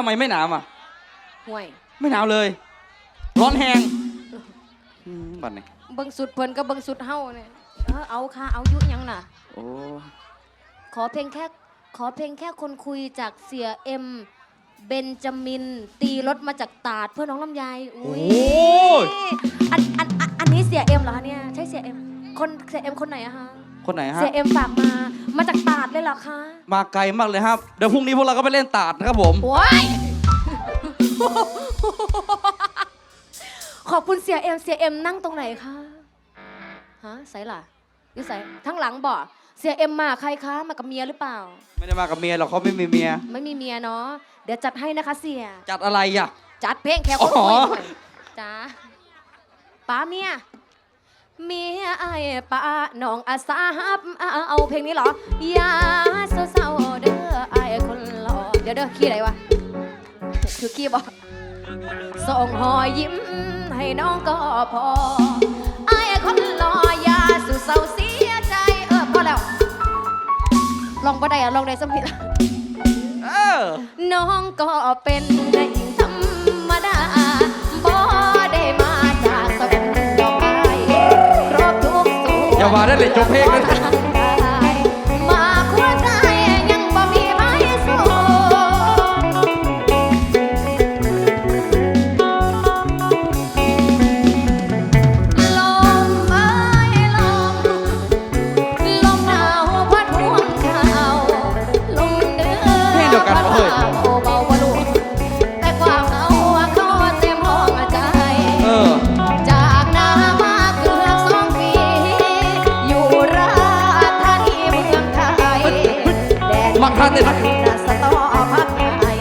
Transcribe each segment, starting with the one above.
ทำไมไม่หนาวอะ ห่วยไม่หนาวเลย ร้อนแหงอืมบัดนี้เบิ่งสุดเพิ่นก็เบิ่งสุดเฮาเนี่ยเออเอาค่ะเอายุยังน่ะ โอ้ขอเพลงแค่ขอเพลงแค่คนคุยจากเสียเอ็มเบนจามิน ตีรถมาจากตาดเพื่อน้องลำไยอุ้ยอันอันอันอันนี้เสียเอ็มเหรอคะเนี่ยใช่เสียเอ็มคนเสียเอ็มคนไหนอะคะ คนไหนฮะ เสียเอ็มฝากมา มาจากตาดเลยเหรอคะมาไกลมากเลยครับ เดี๋ยวพรุ่งนี้พวกเราก็ไปเล่นตาดนะครับผม ว้ายขอบคุณเสียเอ็มเสียเอ็มนั่งตรงไหนคะฮะใส่ล่ะนี่ใส่ทั้งหลังบ่เสียเอ็มมาใครคะมากับเมียหรือเปล่า ไม่ได้มากับเมียหรอกเขาไม่มีเมีย ไม่มีเมียเนาะเดี๋ยวจัดให้นะคะเสีย จัดอะไรอะ จัดเพลงแค่คนอ๋อคุยด้วยจ้าป้าเมีย เมียไอ้ป้าน้องอาสาฮับเอาเพลงนี้เหรอ อย่าเศร้าๆเด้อไอ้คนหล่อเดี๋ยวเด้อขี้อะไรวะคือขี้บอกส่งหอยยิ้มให้น้องก็พอไอ้คนหล่ออย่าสู่เศร้าเสียใจเออพอแล้ว ลองบ่ได้อะลองได้สักทีละเออน้องก็เป็นได้ธรร ว่ามาได้เลยจบเพลงนะ แดนมักทันเลยนะน่ะสตอพักใหญ่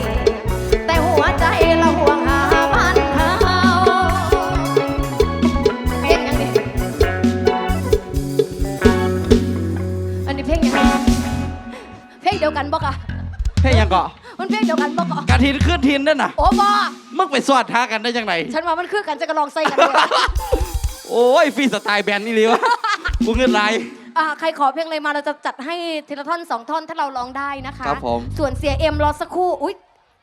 แต่หัวใจเราห่วงหาบ้านเฮาเพลงยังนี่อันนี้เพลงยังไงเพลงเดียวกันบอกอะเพลงยังเกาะมันเพลงเดียวกันบอกอะกระทินขึ้นทินนั่นน่ะโอ้บอมึงไปสวดท้ากันได้ยังไงฉันว่ามันคือกันจะกระลองใส่กันเลยโอ้ยฟรีสไตล์แบนด์นี่เลยวะกูเงินไร อ่าใครขอเพลงอะไรมาเราจะจัดให้ทีละท่อนสองท่อนถ้าเราร้องได้นะคะ ครับผม ส่วนเสียเอ็มรอสักครู่อุ๊ย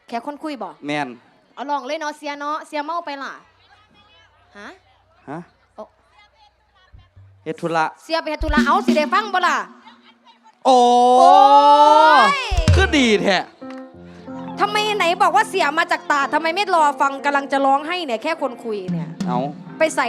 แค่คนคุยบอกแมนเอาลองเลยเนาะเสียเนาะเสียเมาไปล่ะฮะฮะโอ้เฮดทุระเสียไปเฮ็ดธุระเอาสิได้ฟังบ่ล่ะ โอ้โอ้ย คือดีแท้ทำไมไหนบอกว่าเสียมาจากตาทำไมไม่รอฟังกำลังจะร้องให้เนี่ยแค่คนคุยเนี่ย เอา ไปใส่